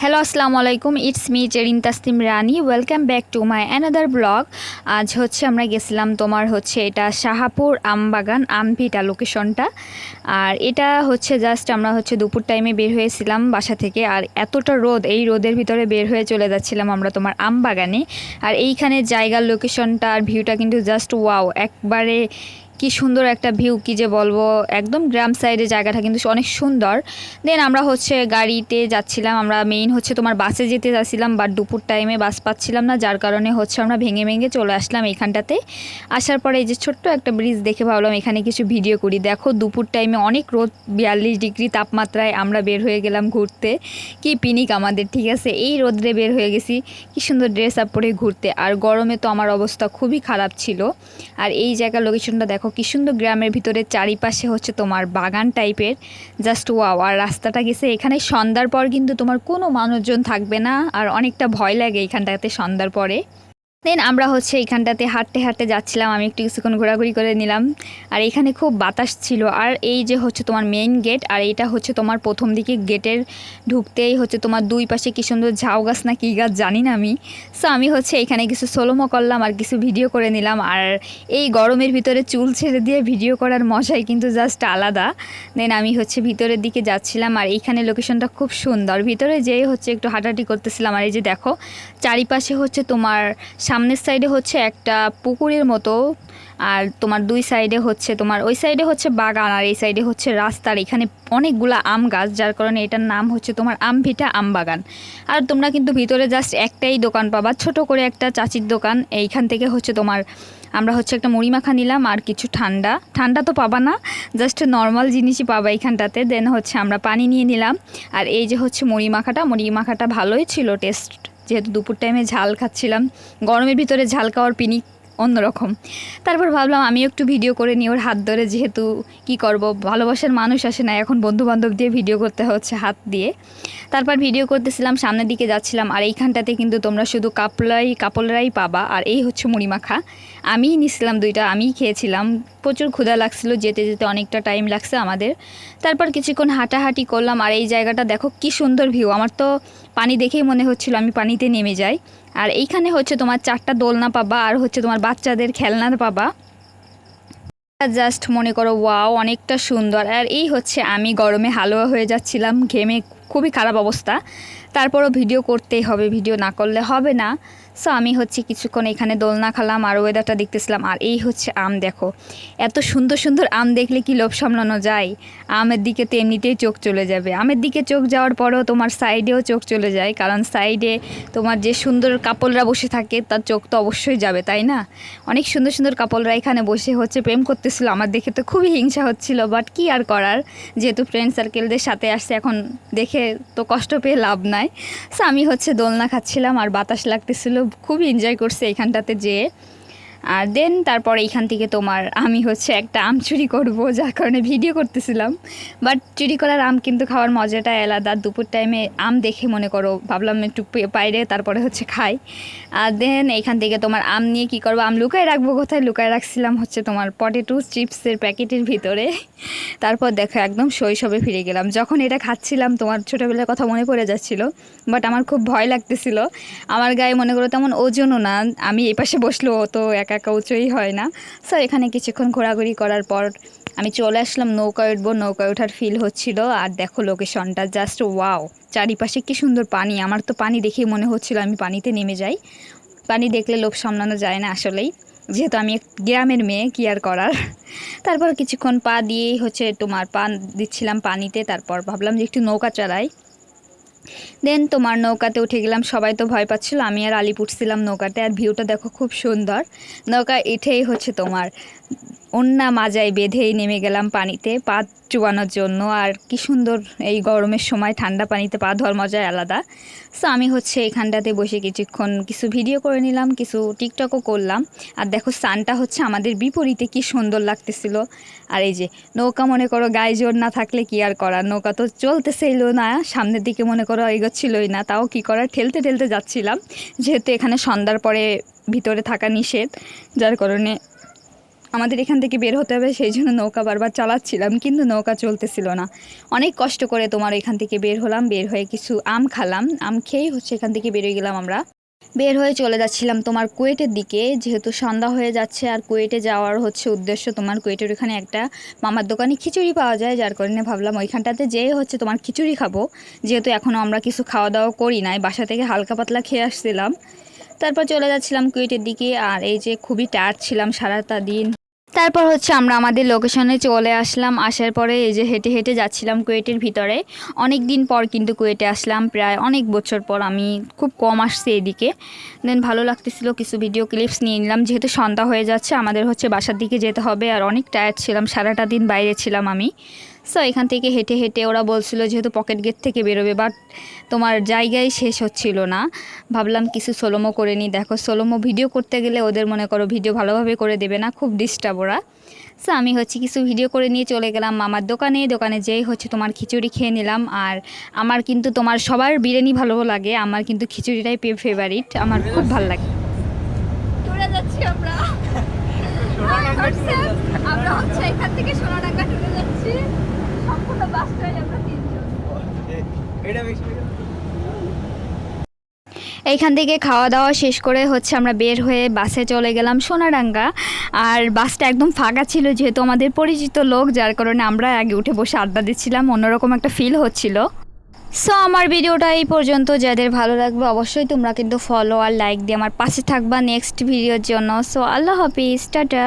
Hello আসসালামু আলাইকুম it's me Zerin Taslim Rani welcome back to my another blog আজ হচ্ছে আমরা গেছিলাম তোমার হচ্ছে এটা শাহাপুর আমবাগান আমভিটা লোকেশনটা আর এটা হচ্ছে জাস্ট আমরা হচ্ছে দুপুর টাইমে বের হয়েছিলাম বাসা থেকে। আর এতটা রোদ, এই রোদের ভিতরে বের হয়ে চলে যাচ্ছিলাম আমরা তোমার আমবাগানে। আর এইখানে জায়গার লোকেশনটা আর ভিউটা কিন্তু জাস্ট ওয়াও একবারে কি সুন্দর একটা ভিউ কি যে বলব, একদম গ্রাম সাইডে জায়গাটা কিন্তু অনেক সুন্দর। দেন আমরা হচ্ছে গাড়িতে যাচ্ছিলাম, আমরা মেইন হচ্ছে তোমার বাসে যেতে যাচ্ছিলাম বাট দুপুর টাইমে বাস পাচ্ছিলাম না, যার কারণে হচ্ছে আমরা ভেঙে ভেঙে চলে আসলাম এইখানটাতে আসার পরে এই যে ছোট্ট একটা ব্রিজ দেখে ভাবলাম, এখানে কিছু ভিডিও করি। দেখো, দুপুর টাইমে অনেক রোদ, বিয়াল্লিশ ডিগ্রি তাপমাত্রায় আমরা বের হয়ে গেলাম ঘুরতে। কি পিনিক আমাদের, ঠিক আছে? এই রোদ্রে বের হয়ে গেছি, কি সুন্দর ড্রেস আপ পরে ঘুরতে। আর গরমে তো আমার অবস্থা খুবই খারাপ ছিল। আর এই জায়গার লোকেশনটা দেখো কি সুন্দর গ্রামের ভিতরে চারিপাশে হচ্ছে তোমার বাগান টাইপের। জাস্ট ওয়াও, আর রাস্তাটা গেছে এখানে। সন্ধ্যার পর কিন্তু তোমার কোনো মানুষজন থাকবে না, আর অনেকটা ভয় লাগে এখানটাতে সন্ধ্যার পরে। দেন আমরা হচ্ছে এখানটাতে হাঁটতে হাঁটতে যাচ্ছিলাম, আমি একটু কিছুক্ষণ ঘোরাঘুরি করে নিলাম। আর এখানে খুব বাতাস ছিল। আর এই যে হচ্ছে তোমার মেইন গেট আর এইটা হচ্ছে তোমার প্রথম দিকে গেটের ঢুকতেই হচ্ছে তোমার দুই পাশে কি সুন্দর ঝাউ গাছ না কী গাছ জানি না আমি। সো আমি হচ্ছে এখানে কিছু সোলোমো করলাম আর কিছু ভিডিও করে নিলাম। আর এই গরমের ভিতরে চুল ছেড়ে দিয়ে ভিডিও করার মজাই কিন্তু জাস্ট আলাদা। দেন আমি হচ্ছে ভিতরের দিকে যাচ্ছিলাম আর এইখানে লোকেশনটা খুব সুন্দর। ভিতরে যেয়ে হচ্ছে একটু হাঁটাহাঁটি করতেছিলাম। আর এই যে দেখো, চারিপাশে হচ্ছে তোমার সামনের সাইডে হচ্ছে একটা পুকুরের মতো, আর তোমার দুই সাইডে হচ্ছে তোমার, ওই সাইডে হচ্ছে বাগান, আর এই সাইডে হচ্ছে রাস্তার এখানে অনেকগুলা আম গাছ, যার কারণে এটার নাম হচ্ছে তোমার আমভিটা আম বাগান। আর তোমরা কিন্তু ভিতরে জাস্ট একটাই দোকান পাবা, ছোট করে একটা চাচির দোকান, এইখান থেকে হচ্ছে তোমার, আমরা হচ্ছে একটা মুড়ি মাখা নিলাম, আর কিছু ঠান্ডা। ঠান্ডা তো পাবা না জাস্ট নর্মাল জিনিসই পাবা এইখানটাতে দেন হচ্ছে আমরা পানি নিয়ে নিলাম, আর এই যে হচ্ছে মুড়ি মাখাটা মুড়ি মাখাটা ভালোই ছিল টেস্ট যেহেতু দুপুর টাইমে ঝাল খাচ্ছিলাম গরমের ভিতরে ঝাল খাওয়ার পিনিক অন্যরকম। তারপর ভাবলাম আমি একটু ভিডিও করে নিই, ওর হাত ধরে যেহেতু কি করব, ভালোবাসার মানুষ আসে না, এখন বন্ধু বান্ধব দিয়ে ভিডিও করতে হচ্ছে হাত দিয়ে। তারপর ভিডিও করতেছিলাম, সামনের দিকে যাচ্ছিলাম, আর এইখানটাতে কিন্তু তোমরা শুধু কাপড়াই কাপলরাই পাবা, আর এই হচ্ছে মুড়ি মাখা। আমিই নিছিলাম দুইটা, আমিই খেয়েছিলাম। প্রচুর ক্ষুধা লাগছিল, যেতে যেতে অনেকটা টাইম লাগছে আমাদের। তারপর কিছুক্ষণ হাঁটাহাঁটি করলাম, আর এই জায়গাটা দেখো কি সুন্দর ভিউ আমার তো পানি দেখেই মনে হচ্ছিল আমি পানিতে নেমে যাই। আর এইখানে হচ্ছে তোমার চারটা দোলনা পাবা আর হচ্ছে তোমার বাচ্চাদের খেলনার পাবা। জাস্ট মনে করো ওয়াও অনেকটা সুন্দর। আর এই হচ্ছে আমি গরমে হালুয়া হয়ে যাচ্ছিলাম, ঘেমে খুবই খারাপ অবস্থা। তারপরও ভিডিও করতেই হবে, ভিডিও না করলে হবে না। সো আমি হচ্ছে কিছুক্ষণ এখানে দোলনা খালাম আর ওয়েদারটা দেখতেছিলাম, আর এই হচ্ছে আম দেখো। এত সুন্দর সুন্দর আম দেখলে কি লোভ সামলানো যায়? আমের দিকে তো এমনিতেই চোখ চলে যাবে। আমের দিকে চোখ যাওয়ার পরেও তোমার সাইডেও চোখ চলে যায়, কারণ সাইডে তোমার যে সুন্দর কাপলরা বসে থাকে, তার চোখ তো অবশ্যই যাবে, তাই না? অনেক সুন্দর সুন্দর কাপলরা এখানে বসে হচ্ছে প্রেম করতেছিল, আমার দেখে তো খুবই হিংসা হচ্ছিল বাট কি আর করার? যেহেতু ফ্রেন্ড সার্কেলদের সাথে আসছে, এখন দেখে তো কষ্ট পেয়ে লাভ নাই। সো আমি হচ্ছে দোলনা খাচ্ছিলাম আর বাতাস লাগতেছিল। খুব এনজয় করছে এখানটাতে যেয়ে। আর দেন তারপর এইখান থেকে তোমার আমি হচ্ছে একটা আম চুরি করব, যার কারণে ভিডিও করতেছিলাম। বাট চুরি করার আম কিন্তু খাওয়ার মজাটা আলাদা। দুপুর টাইমে আম দেখে মনে করো, ভাবলাম একটু বাইরে তারপরে হচ্ছে খাই। আর দেন এইখান থেকে তোমার আম নিয়ে কি করব? আম লুকায় রাখব কোথায়? লুকায় রাখছিলাম হচ্ছে তোমার পটেটো চিপসের প্যাকেটের ভিতরে। তারপর দেখো একদম শৈশবে ফিরে গেলাম। যখন এটা খাচ্ছিলাম, তোমার ছোটোবেলার কথা মনে পড়ে যাচ্ছিল বাট আমার খুব ভয় লাগতেছিল। আমার গায়ে মনে করো তেমন ওজনও না। আমি এই পাশে বসলেও তো একা একা একা উঁচুই হয় না। সো এখানে কিছুক্ষণ ঘোরাঘুরি করার পর আমি চলে আসলাম, নৌকায় উঠবো। নৌকায় ওঠার ফিল হচ্ছিল। আর দেখো লোকেশনটা জাস্ট ওয়াও চারিপাশে কি সুন্দর পানি। আমার তো পানি দেখেই মনে হচ্ছিল আমি পানিতে নেমে যাই। পানি দেখলে লোভ সামলানো যায় না আসলেই। যেহেতু আমি গ্রামের মেয়ে, কি আর করার? তারপর কিছুক্ষণ পা দিয়েই হচ্ছে তোমার পা দিচ্ছিলাম পানিতে। তারপর ভাবলাম যে একটু নৌকা চালাই। দেন তোমার নৌকাতে উঠে গেলাম, সবাই তো ভয় পাচ্ছিল, আমি আর আলিপ উঠছিলাম নৌকাতে, আর ভিউটা দেখো খুব সুন্দর। নৌকা এঠেই হচ্ছে তোমার অন্যা মাজায় বেঁধেই নেমে গেলাম পানিতে, পা চুবানোর জন্য, আর কি সুন্দর এই গরমের সময় ঠান্ডা পানিতে পা ধোয়ার মজাই আলাদা। সো আমি হচ্ছে এখানটাতে বসে কিছুক্ষণ কিছু ভিডিও করে নিলাম, কিছু টিকটকও করলাম। আর দেখো সানটা হচ্ছে আমাদের বিপরীতে, কি সুন্দর লাগতেছিল। আর এই যে, নৌকা মনে করো গায়ে জোর না থাকলে কি আর করার? নৌকা তো চলতেছেইলো না, সামনের দিকে মনে করো এগোচ্ছিলই না, তাও কি করার? ঠেলতে ঠেলতে যাচ্ছিলাম। যেহেতু এখানে সন্ধ্যার পরে ভিতরে থাকা নিষেধ, যার কারণে আমাদের এখান থেকে বের হতে হবে, সেই জন্য নৌকা বারবার চালাচ্ছিলাম, কিন্তু নৌকা চলতেছিল না। অনেক কষ্ট করে তোমার এখান থেকে বের হলাম, বের হয়ে কিছু আম খালাম। আম খেয়েই হচ্ছে এখান থেকে বেরিয়ে গেলাম আমরা। বের হয়ে চলে যাচ্ছিলাম তোমার কুয়েটের দিকে, যেহেতু সন্ধ্যা হয়ে যাচ্ছে আর কুয়েটে যাওয়ার হচ্ছে উদ্দেশ্য তোমার কুয়েটের ওখানে একটা মামার দোকানে খিচুড়ি পাওয়া যায়, যার কারণে ভাবলাম ওইখানটাতে যেয়ে হচ্ছে তোমার খিচুড়ি খাব। যেহেতু এখনও আমরা কিছু খাওয়া দাওয়া করি নাই, বাসা থেকে হালকা পাতলা খেয়ে আসছিলাম। তারপর চলে যাচ্ছিলাম কুয়েটের দিকে, আর এই যে খুবই টায়ার্ড ছিলাম সারাটা দিন। তারপর হচ্ছে আমরা আমাদের লোকেশনে চলে আসলাম। আসার পরে এই যে হেঁটে হেঁটে যাচ্ছিলাম কুয়েটের ভিতরে। অনেক দিন পর কিন্তু কুয়েটে আসলাম। প্রায় অনেক বছর পর আমি খুব কম আসছি এদিকে। দেন ভালো লাগতেছিল, কিছু ভিডিও ক্লিপস নিয়ে নিলাম। যেহেতু সন্ধ্যা হয়ে যাচ্ছে, আমাদের হচ্ছে বাসার দিকে যেতে হবে। আর অনেক টায়ার্ড ছিলাম, সারাটা দিন বাইরে ছিলাম আমি। সো এখান থেকে হেঁটে হেঁটে ওরা বলছিল যেহেতু পকেট গেট থেকে বেরোবে বাট তোমার জায়গায় শেষ হচ্ছিল না। ভাবলাম কিছু সোলোমো করে নিই। দেখো সোলোমো ভিডিও করতে গেলে ওদের মনে করো ভিডিও ভালোভাবে করে দেবে না খুব ডিস্টার্ব ওরা। সো আমি হচ্ছে কিছু ভিডিও করে নিয়ে চলে গেলাম মামার দোকানে। দোকানে যেই হচ্ছে তোমার খিচুড়ি খেয়ে নিলাম। আর আমার কিন্তু তোমার সবার বিরিয়ানি ভালো লাগে। আমার কিন্তু খিচুড়িটাই ফেভারিট আমার খুব ভালো লাগে। যাচ্ছি আমরা। আমরা হচ্ছে এখান থেকে সোনাডাঙ্গা টুরে যাচ্ছি। এইখান থেকে খাওয়া দাওয়া শেষ করে হচ্ছে আমরা বের হয়ে বাসে চলে গেলাম সোনাডাঙ্গা। আর বাসটা একদম ফাঁকা ছিল যেহেতু আমাদের পরিচিত লোক, যার কারণে আমরা আগে উঠে বসে আড্ডা দিচ্ছিলাম, অন্যরকম একটা ফিল হচ্ছিল। সো আমার ভিডিওটা এই পর্যন্ত। যাদের ভালো লাগবে অবশ্যই তোমরা কিন্তু ফলো আর লাইক দিয়ে আমার পাশে থাকবা নেক্সট ভিডিওর জন্য। সো আল্লাহ হাফিজ, টাটা।